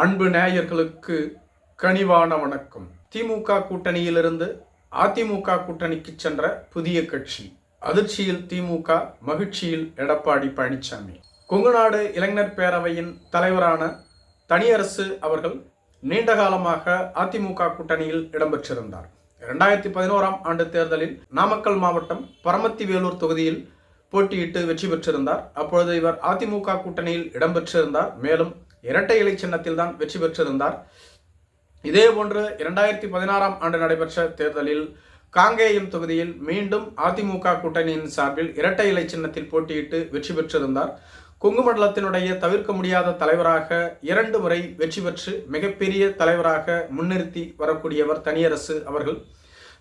அன்பு நேயர்களுக்கு கனிவான வணக்கம். திமுக கூட்டணியிலிருந்து அதிமுக கூட்டணிக்கு சென்ற புதிய கட்சி. அதிர்ச்சியில் திமுக மகிழ்ச்சியில் எடப்பாடி பழனிசாமி கொங்குநாடு இளைஞர் பேரவையின் தலைவரான தனியரசு அவர்கள் நீண்ட காலமாக அதிமுக கூட்டணியில் இடம்பெற்றிருந்தார். இரண்டாயிரத்தி பதினோராம் ஆண்டு தேர்தலில் நாமக்கல் மாவட்டம் பரமத்தி வேலூர் தொகுதியில் போட்டியிட்டு வெற்றி பெற்றிருந்தார். அப்பொழுது இவர் அதிமுக கூட்டணியில் இடம்பெற்றிருந்தார். மேலும் இரட்டை இலை சின்னத்தில் தான் வெற்றி பெற்றிருந்தார். இதே போன்று இரண்டாயிரத்தி பதினாறாம் ஆண்டு நடைபெற்ற தேர்தலில் காங்கேயம் தொகுதியில் மீண்டும் அதிமுக கூட்டணியின் சார்பில் இரட்டை இலை சின்னத்தில் போட்டியிட்டு வெற்றி பெற்றிருந்தார். கொங்கு மண்டலத்தினுடைய தவிர்க்க முடியாத தலைவராக இரண்டு முறை வெற்றி பெற்று மிகப்பெரிய தலைவராக முன்னிறுத்தி வரக்கூடியவர் தனியரசு அவர்கள்.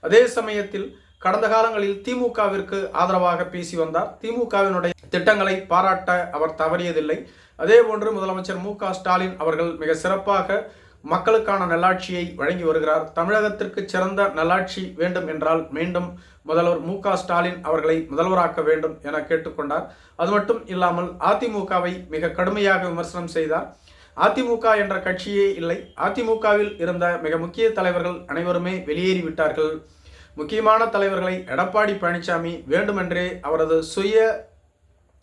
அதே சமயத்தில் கடந்த காலங்களில் திமுகவிற்கு ஆதரவாக பேசி வந்தார். திமுகவினுடைய திட்டங்களை பாராட்ட அவர் தவறியதில்லை. அதே போன்று முதலமைச்சர் மு க ஸ்டாலின் அவர்கள் மிக சிறப்பாக மக்களுக்கான நல்லாட்சியை வழங்கி வருகிறார். தமிழகத்திற்கு சிறந்த நல்லாட்சி வேண்டும் என்றால் மீண்டும் முதல்வர் மு க ஸ்டாலின் அவர்களை முதல்வராக்க வேண்டும் என கேட்டுக்கொண்டார். அது மட்டும் இல்லாமல் அதிமுகவை மிக கடுமையாக விமர்சனம் செய்தார். அதிமுக என்ற கட்சியே இல்லை. அதிமுகவில் இருந்த மிக முக்கிய தலைவர்கள் அனைவருமே வெளியேறிவிட்டார்கள். முக்கியமான தலைவர்களை எடப்பாடி பழனிசாமி வேண்டுமென்றே அவரது சுய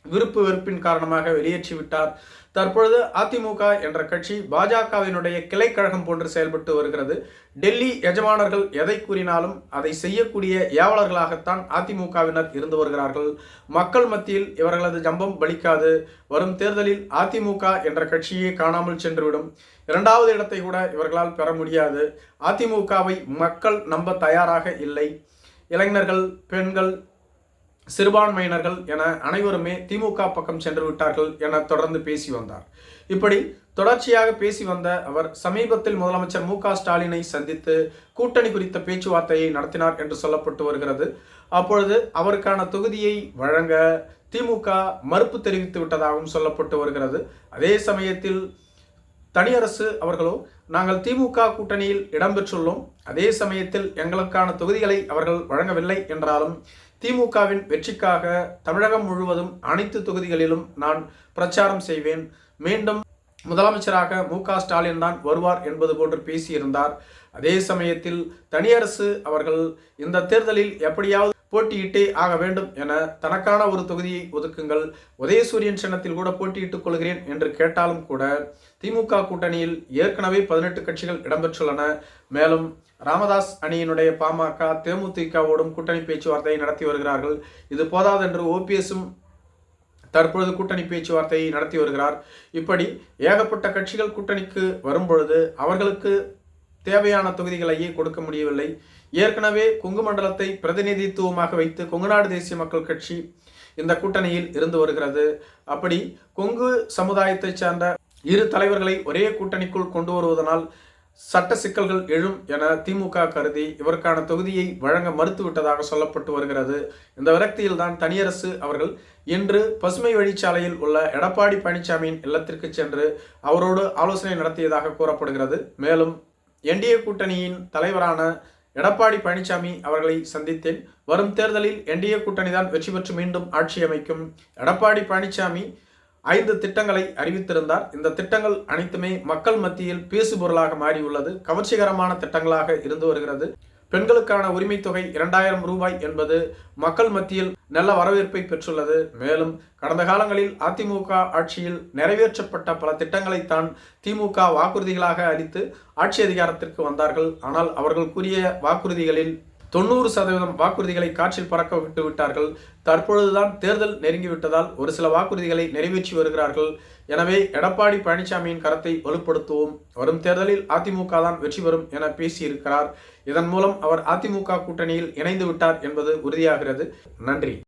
விருப்பு வெறுப்பின் காரணமாக வெளியேற்றிவிட்டார் தற்பொழுது அதிமுக என்ற கட்சி பாஜகவினுடைய கிளை கழகம் போன்று செயல்பட்டு வருகிறது. டெல்லி எஜமானர்கள் எதை கூறினாலும் அதை செய்யக்கூடிய ஏவலர்களாகத்தான் அதிமுகவினர் இருந்து வருகிறார்கள். மக்கள் மத்தியில் இவர்களது ஜம்பம் பலிக்காது. வரும் தேர்தலில் அதிமுக என்ற கட்சியே காணாமல் சென்றுவிடும். இரண்டாவது இடத்தை கூட இவர்களால் பெற முடியாது. அதிமுகவை மக்கள் நம்ப தயாராக இல்லை. இளைஞர்கள் பெண்கள் சிறுபான்மையினர்கள் என அனைவருமே திமுக பக்கம் சென்று விட்டார்கள் என தொடர்ந்து பேசி வந்தார். இப்படி தொடர்ச்சியாக பேசி வந்த அவர் சமீபத்தில் முதலமைச்சர் மு ஸ்டாலினை சந்தித்து கூட்டணி குறித்த பேச்சுவார்த்தையை நடத்தினார் என்று சொல்லப்பட்டு வருகிறது. அப்பொழுது அவருக்கான தொகுதியை வழங்க திமுக மறுப்பு தெரிவித்து விட்டதாகவும் சொல்லப்பட்டு வருகிறது. அதே சமயத்தில் தனியரசு அவர்களோ நாங்கள் திமுக கூட்டணியில் இடம்பெற்றுள்ளோம். அதே சமயத்தில் எங்களுக்கான தொகுதிகளை அவர்கள் வழங்கவில்லை என்றாலும் திமுகவின் வெற்றிக்காக தமிழகம் முழுவதும் அனைத்து தொகுதிகளிலும் நான் பிரச்சாரம் செய்வேன். மீண்டும் முதலமைச்சராக மு க ஸ்டாலின் தான் வருவார் என்பது போன்று பேசியிருந்தார். அதே சமயத்தில் தனியரசு அவர்கள் இந்த தேர்தலில் எப்படியாவது போட்டியிட்டே ஆக வேண்டும் என தனக்கான ஒரு தொகுதியை ஒதுக்குங்கள். உதயசூரியன் சின்னத்தில் கூட போட்டியிட்டுக் கொள்கிறேன் என்று கேட்டாலும் கூட திமுக கூட்டணியில் ஏற்கனவே பதினெட்டு கட்சிகள் இடம்பெற்றுள்ளன. மேலும் ராமதாஸ் அணியினுடைய பாமக தேமுதிகவோடும் கூட்டணி பேச்சுவார்த்தையை நடத்தி வருகிறார்கள். இது போதாதென்று ஓபிஎஸும் தற்பொழுது கூட்டணி பேச்சுவார்த்தையை நடத்தி வருகிறார். இப்படி ஏகப்பட்ட கட்சிகள் கூட்டணிக்கு வரும்பொழுது அவர்களுக்கு தேவையான தொகுதிகளையே கொடுக்க முடியவில்லை. ஏற்கனவே கொங்கு மண்டலத்தை பிரதிநிதித்துவமாக வைத்து கொங்குநாடு தேசிய மக்கள் கட்சி இந்த கூட்டணியில் இருந்து வருகிறது. அப்படி கொங்கு சமுதாயத்தைச் சார்ந்த இரு தலைவர்களை ஒரே கூட்டணிக்குள் கொண்டு வருவதனால் சட்ட சிக்கல்கள் எழும் என திமுக கருதி இவருக்கான தொகுதியை வழங்க மறுத்துவிட்டதாக சொல்லப்பட்டு வருகிறது. இந்த விரக்தியில் தான் தனியரசு அவர்கள் இன்று பசுமை வழிச்சாலையில் உள்ள எடப்பாடி பழனிசாமியின் இல்லத்திற்கு சென்று அவரோடு ஆலோசனை நடத்தியதாக கூறப்படுகிறது. மேலும் என்டிஏ கூட்டணியின் தலைவரான எடப்பாடி பழனிசாமி அவர்களை சந்தித்தேன். வரும் தேர்தலில் என்டிஏ கூட்டணி தான் வெற்றி பெற்று மீண்டும் ஆட்சி அமைக்கும். எடப்பாடி பழனிசாமி ஐந்து திட்டங்களை அறிவித்திருந்தார். இந்த திட்டங்கள் அனைத்துமே மக்கள் மத்தியில் பேசுபொருளாக மாறியுள்ளது. கவர்ச்சிகரமான திட்டங்களாக இருந்து வருகிறது. பெண்களுக்கான உரிமை தொகை இரண்டாயிரம் ரூபாய் என்பது மக்கள் மத்தியில் நல்ல வரவேற்பை பெற்றுள்ளது. மேலும் கடந்த காலங்களில் அதிமுக ஆட்சியில் நிறைவேற்றப்பட்ட பல திட்டங்களைத்தான் திமுக வாக்குறுதிகளாக அளித்து ஆட்சி அதிகாரத்திற்கு வந்தார்கள். ஆனால் அவர்கள் கூறிய வாக்குறுதிகளில் தொண்ணூறு சதவீதம் வாக்குறுதிகளை காற்றில் பறக்க விட்டு விட்டார்கள். தற்பொழுதுதான் தேர்தல் நெருங்கிவிட்டதால் ஒரு சில வாக்குறுதிகளை நிறைவேற்றி வருகிறார்கள். எனவே எடப்பாடி பழனிசாமியின் கரத்தை வலுப்படுத்துவோம். வரும் தேர்தலில் அதிமுக தான் வெற்றி பெறும் என பேசியிருக்கிறார். இதன் மூலம் அவர் அதிமுக கூட்டணியில் இணைந்து விட்டார் என்பது உறுதியாகிறது. நன்றி.